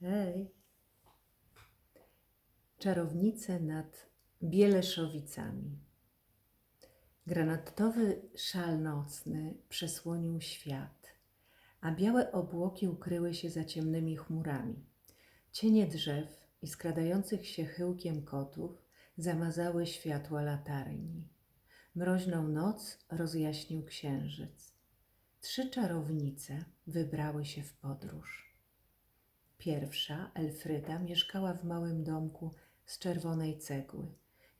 Hej. Czarownice nad Bieleszowicami. Granatowy szal nocny przesłonił świat, a białe obłoki ukryły się za ciemnymi chmurami. Cienie drzew i skradających się chyłkiem kotów zamazały światła latarni. Mroźną noc rozjaśnił księżyc. Trzy czarownice wybrały się w podróż. Pierwsza, Elfryda, mieszkała w małym domku z czerwonej cegły.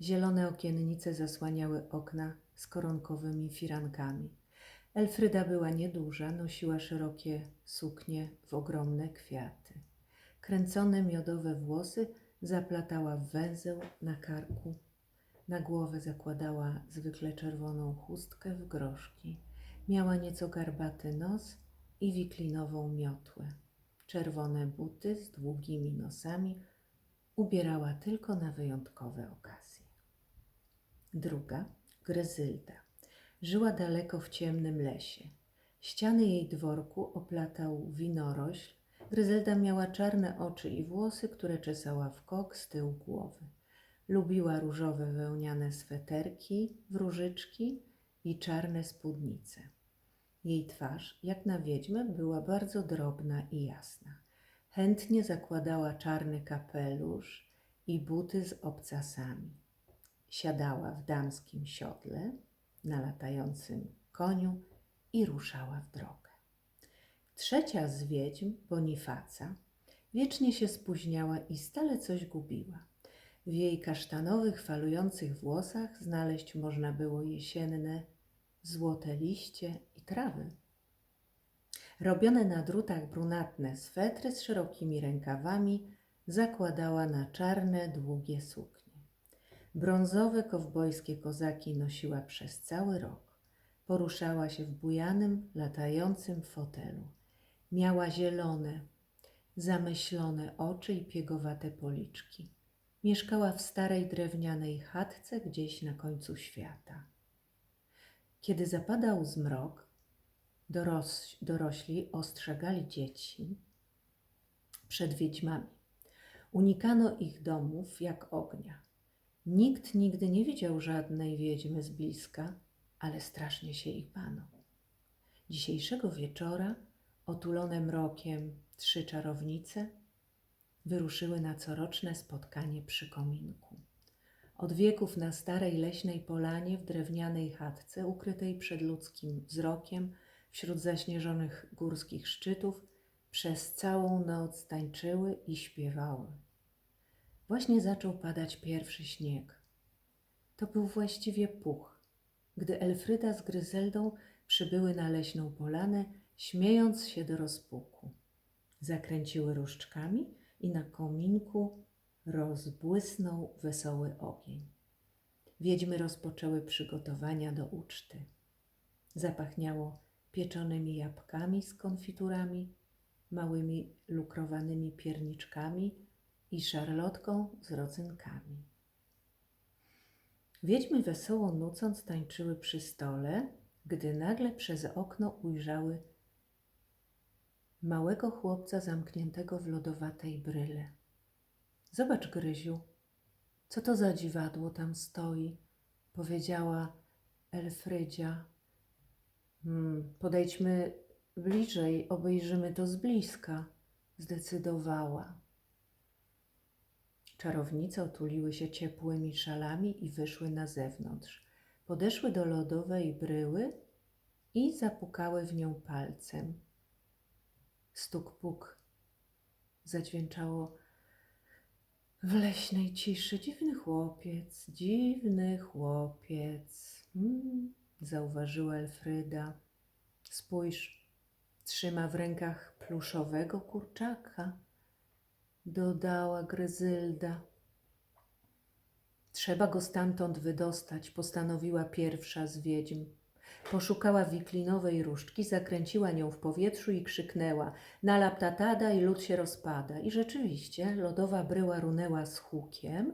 Zielone okiennice zasłaniały okna z koronkowymi firankami. Elfryda była nieduża, nosiła szerokie suknie w ogromne kwiaty. Kręcone miodowe włosy zaplatała w węzeł na karku. Na głowę zakładała zwykle czerwoną chustkę w groszki. Miała nieco garbaty nos i wiklinową miotłę. Czerwone buty z długimi nosami ubierała tylko na wyjątkowe okazje. Druga, Gryzylda, żyła daleko w ciemnym lesie. Ściany jej dworku oplatał winorośl. Gryzelda miała czarne oczy i włosy, które czesała w kok z tyłu głowy. Lubiła różowe wełniane sweterki, wróżyczki i czarne spódnice. Jej twarz, jak na wiedźmę, była bardzo drobna i jasna. Chętnie zakładała czarny kapelusz i buty z obcasami. Siadała w damskim siodle na latającym koniu i ruszała w drogę. Trzecia z wiedźm, Bonifaca, wiecznie się spóźniała i stale coś gubiła. W jej kasztanowych, falujących włosach znaleźć można było jesienne złote liście i trawy. Robione na drutach brunatne swetry z szerokimi rękawami zakładała na czarne, długie suknie. Brązowe kowbojskie kozaki nosiła przez cały rok. Poruszała się w bujanym, latającym fotelu. Miała zielone, zamyślone oczy i piegowate policzki. Mieszkała w starej drewnianej chatce gdzieś na końcu świata. Kiedy zapadał zmrok, doros, dorośli ostrzegali dzieci przed wiedźmami. Unikano ich domów jak ognia. Nikt nigdy nie widział żadnej wiedźmy z bliska, ale strasznie się ich bano. Dzisiejszego wieczora, otulone mrokiem trzy czarownice, wyruszyły na coroczne spotkanie przy kominku. Od wieków na starej leśnej polanie w drewnianej chatce, ukrytej przed ludzkim wzrokiem, wśród zaśnieżonych górskich szczytów, przez całą noc tańczyły i śpiewały. Właśnie zaczął padać pierwszy śnieg. To był właściwie puch, gdy Elfryda z Gryzeldą przybyły na leśną polanę, śmiejąc się do rozpuku. Zakręciły różdżkami i na kominku rozbłysnął wesoły ogień. Wiedźmy rozpoczęły przygotowania do uczty. Zapachniało pieczonymi jabłkami z konfiturami, małymi lukrowanymi pierniczkami i szarlotką z rodzynkami. Wiedźmy wesoło nucąc tańczyły przy stole, gdy nagle przez okno ujrzały małego chłopca zamkniętego w lodowatej bryle. Zobacz, Gryziu, co to za dziwadło tam stoi, powiedziała Elfrydzia. Hmm, podejdźmy bliżej, obejrzymy to z bliska, zdecydowała. Czarownice otuliły się ciepłymi szalami i wyszły na zewnątrz. Podeszły do lodowej bryły i zapukały w nią palcem. Stuk puk zadźwięczało w leśnej ciszy. Dziwny chłopiec, dziwny chłopiec, hmm, zauważyła Elfryda. Spójrz, trzyma w rękach pluszowego kurczaka, dodała Gryzylda. Trzeba go stamtąd wydostać, postanowiła pierwsza z wiedźm. Poszukała wiklinowej różdżki, zakręciła nią w powietrzu i krzyknęła na laptatada i lód się rozpada. I rzeczywiście lodowa bryła runęła z hukiem.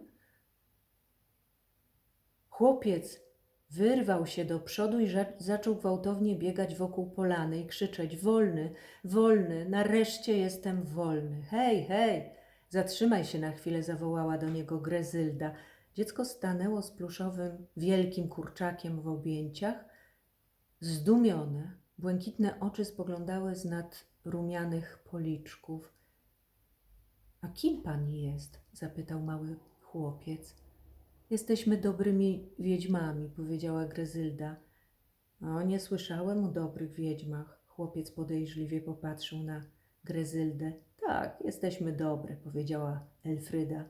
Chłopiec Wyrwał się do przodu i zaczął gwałtownie biegać wokół polany i krzyczeć: Wolny, wolny, nareszcie jestem wolny. Hej, hej, zatrzymaj się na chwilę, zawołała do niego Grezylda. Dziecko stanęło z pluszowym, wielkim kurczakiem w objęciach. Zdumione, błękitne oczy spoglądały z nad rumianych policzków. A kim pani jest? zapytał mały chłopiec. Jesteśmy dobrymi wiedźmami, powiedziała Grezylda. O, nie słyszałem o dobrych wiedźmach. Chłopiec podejrzliwie popatrzył na Grezyldę. Tak, jesteśmy dobre, powiedziała Elfryda.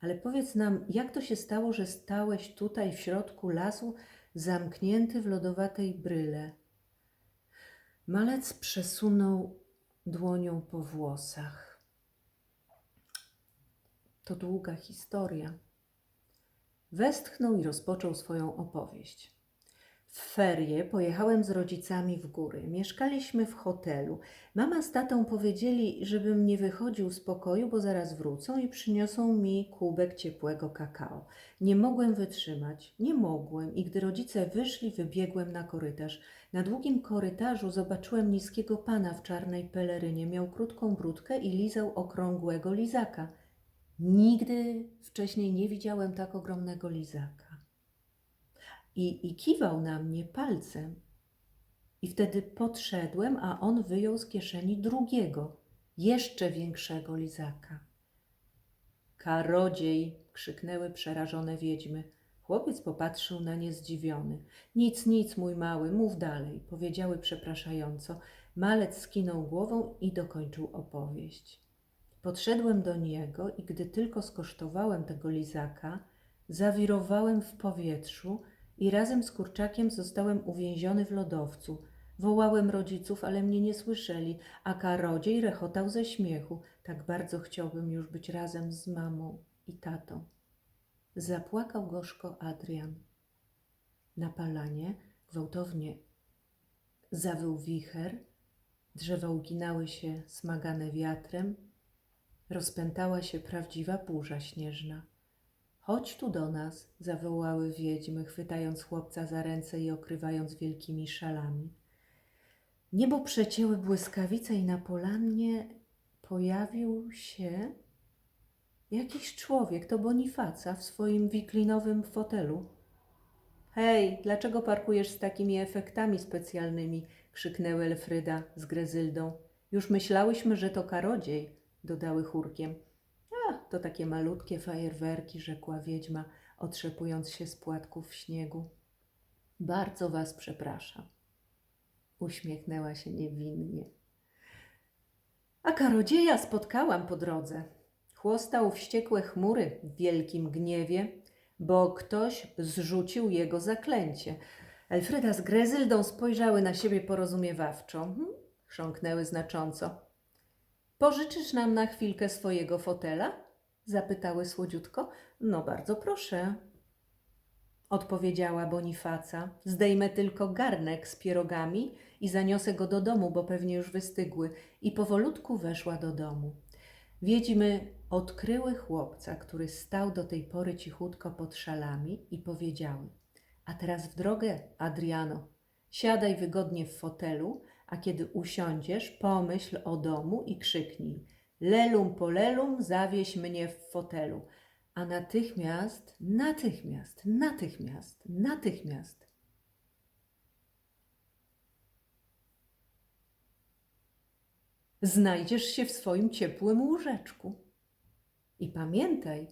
Ale powiedz nam, jak to się stało, że stałeś tutaj w środku lasu, zamknięty w lodowatej bryle? Malec przesunął dłonią po włosach. To długa historia. Westchnął i rozpoczął swoją opowieść. W ferie pojechałem z rodzicami w góry. Mieszkaliśmy w hotelu. Mama z tatą powiedzieli, żebym nie wychodził z pokoju, bo zaraz wrócą i przyniosą mi kubek ciepłego kakao. Nie mogłem wytrzymać, nie mogłem i gdy rodzice wyszli, wybiegłem na korytarz. Na długim korytarzu zobaczyłem niskiego pana w czarnej pelerynie. Miał krótką brudkę i lizał okrągłego lizaka. Nigdy wcześniej nie widziałem tak ogromnego lizaka. I, I kiwał na mnie palcem. I wtedy podszedłem, a on wyjął z kieszeni drugiego, jeszcze większego lizaka. Karodziej! krzyknęły przerażone wiedźmy. Chłopiec popatrzył na nie zdziwiony. Nic, nic, mój mały, mów dalej, powiedziały przepraszająco. Malec skinął głową i dokończył opowieść. Podszedłem do niego i gdy tylko skosztowałem tego lizaka, zawirowałem w powietrzu i razem z kurczakiem zostałem uwięziony w lodowcu. Wołałem rodziców, ale mnie nie słyszeli, a karodziej rechotał ze śmiechu. Tak bardzo chciałbym już być razem z mamą i tatą. Zapłakał gorzko Adrian. Na palanie gwałtownie zawył wicher, drzewa uginały się smagane wiatrem, rozpętała się prawdziwa burza śnieżna. Chodź tu do nas, zawołały wiedźmy, chwytając chłopca za ręce i okrywając wielkimi szalami. Niebo przecięły błyskawice i na polannie pojawił się jakiś człowiek, to Bonifaca w swoim wiklinowym fotelu. Hej, dlaczego parkujesz z takimi efektami specjalnymi? krzyknęły Elfryda z Grezyldą. Już myślałyśmy, że to karodziej, dodały chórkiem. To takie malutkie fajerwerki, rzekła wiedźma, otrzepując się z płatków śniegu. Bardzo was przepraszam. Uśmiechnęła się niewinnie. A karodzieja spotkałam po drodze. Chłostał wściekłe chmury w wielkim gniewie, bo ktoś zrzucił jego zaklęcie. Elfreda z Grezyldą spojrzały na siebie porozumiewawczo. Hm? Chrząknęły znacząco. Pożyczysz nam na chwilkę swojego fotela? Zapytały słodziutko. No bardzo proszę. Odpowiedziała Bonifaca. Zdejmę tylko garnek z pierogami i zaniosę go do domu, bo pewnie już wystygły. I powolutku weszła do domu. Wiedźmy odkryły chłopca, który stał do tej pory cichutko pod szalami i powiedziały: A teraz w drogę, Adriano. Siadaj wygodnie w fotelu, a kiedy usiądziesz, pomyśl o domu i krzyknij: Lelum polelum, zawieź mnie w fotelu. A natychmiast, natychmiast, natychmiast, natychmiast. Znajdziesz się w swoim ciepłym łóżeczku. I pamiętaj,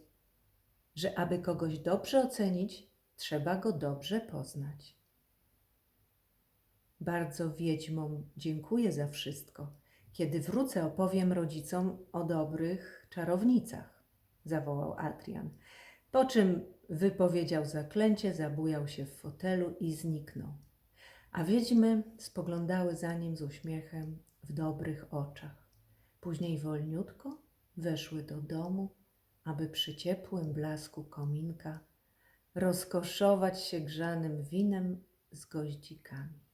że aby kogoś dobrze ocenić, trzeba go dobrze poznać. Bardzo wiedźmom dziękuję za wszystko. Kiedy wrócę, opowiem rodzicom o dobrych czarownicach, zawołał Adrian. Po czym wypowiedział zaklęcie, zabujał się w fotelu i zniknął. A wiedźmy spoglądały za nim z uśmiechem w dobrych oczach. Później wolniutko weszły do domu, aby przy ciepłym blasku kominka rozkoszować się grzanym winem z goździkami.